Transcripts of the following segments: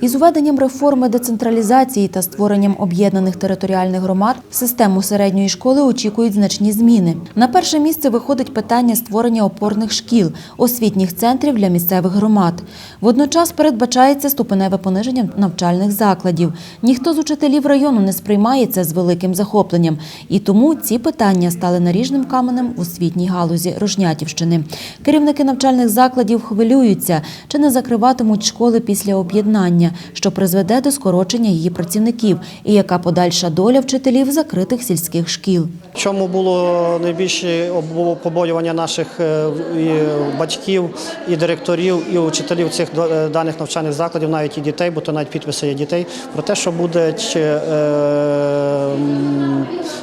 Із введенням реформи децентралізації та створенням об'єднаних територіальних громад систему середньої школи очікують значні зміни. На перше місце виходить питання створення опорних шкіл, освітніх центрів для місцевих громад. Водночас передбачається ступеневе пониження навчальних закладів. Ніхто з учителів району не сприймає це з великим захопленням, і тому ці питання стали наріжним каменем в освітній галузі Рожнятівщини. Керівники навчальних закладів хвилюються, чи не закриватимуть школи після об'єднання, що призведе до скорочення її працівників, і яка подальша доля вчителів закритих сільських шкіл. В чому було найбільше побоювання наших е, і батьків, і директорів, і учителів цих е, даних навчальних закладів, навіть і дітей, бо то навіть підписи є дітей, про те, що буде е,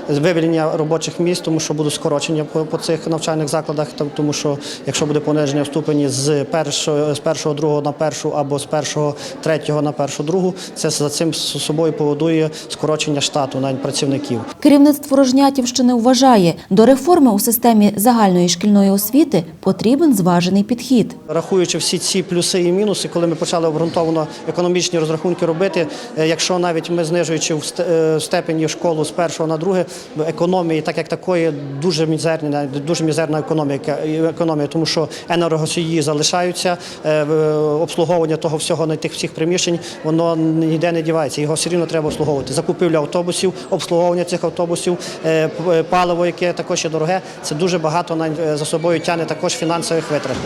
вивільнення робочих місць, тому що будуть скорочення по, цих навчальних закладах, тому що якщо буде пониження в ступені з першого, з першого другого на першу або з першого третього на першу другу, це за цим собою поводує скорочення штату навіть працівників. Керівництво Рожнятівщини вважає, до реформи у системі загальної шкільної освіти потрібен зважений підхід. Рахуючи всі ці плюси і мінуси, коли ми почали обґрунтовано економічні розрахунки робити, е, якщо навіть ми знижуючи в е, степені школу з першого на друге, економії, так як такої, дуже мізерні, дуже мізерна економіка, економія, тому що енергосії залишаються, е, обслуговування того всього на тих всіх приміщень, воно ніде не дівається. Його все рівно треба обслуговувати. Закупівля автобусів, обслуговування цих автобусів, е, е, паливо, яке також є дороге, це дуже багато е, за собою тягне також фінансових витрат.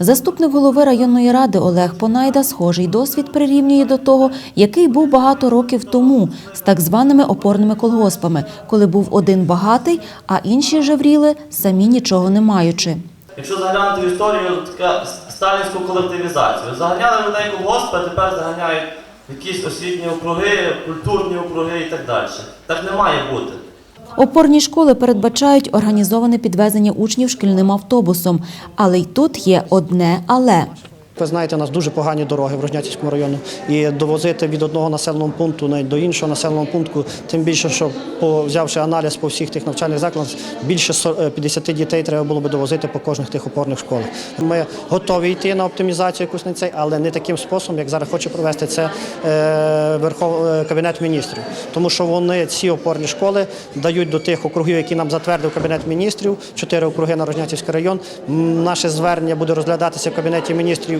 Заступник голови районної ради Олег Понайда схожий досвід прирівнює до того, який був багато років тому з так званими опорними колгоспами, коли був один багатий, а інші жевріли, самі нічого не маючи. Якщо заглянути в історію, така сталінську колективізацію. Заганяли людей колгоспи, а тепер заганяють якісь освітні округи, культурні округи і так далі. Так не має бути. Опорні школи передбачають організоване підвезення учнів шкільним автобусом, але й тут є одне але. Ви знаєте, у нас дуже погані дороги в Рожнятівському районі. І довозити від одного населеного пункту навіть до іншого населеного пункту, тим більше, що взявши аналіз по всіх тих навчальних закладах, більше со- е, 50 дітей треба було би довозити по кожних тих опорних школах. Ми готові йти на оптимізацію якусь на цей, але не таким способом, як зараз хоче провести це е, Верхов, е, Кабінет міністрів. Тому що вони ці опорні школи дають до тих округів, які нам затвердив Кабінет міністрів, чотири округи на Рожнятівський район. Наше звернення буде розглядатися в Кабінеті міністрів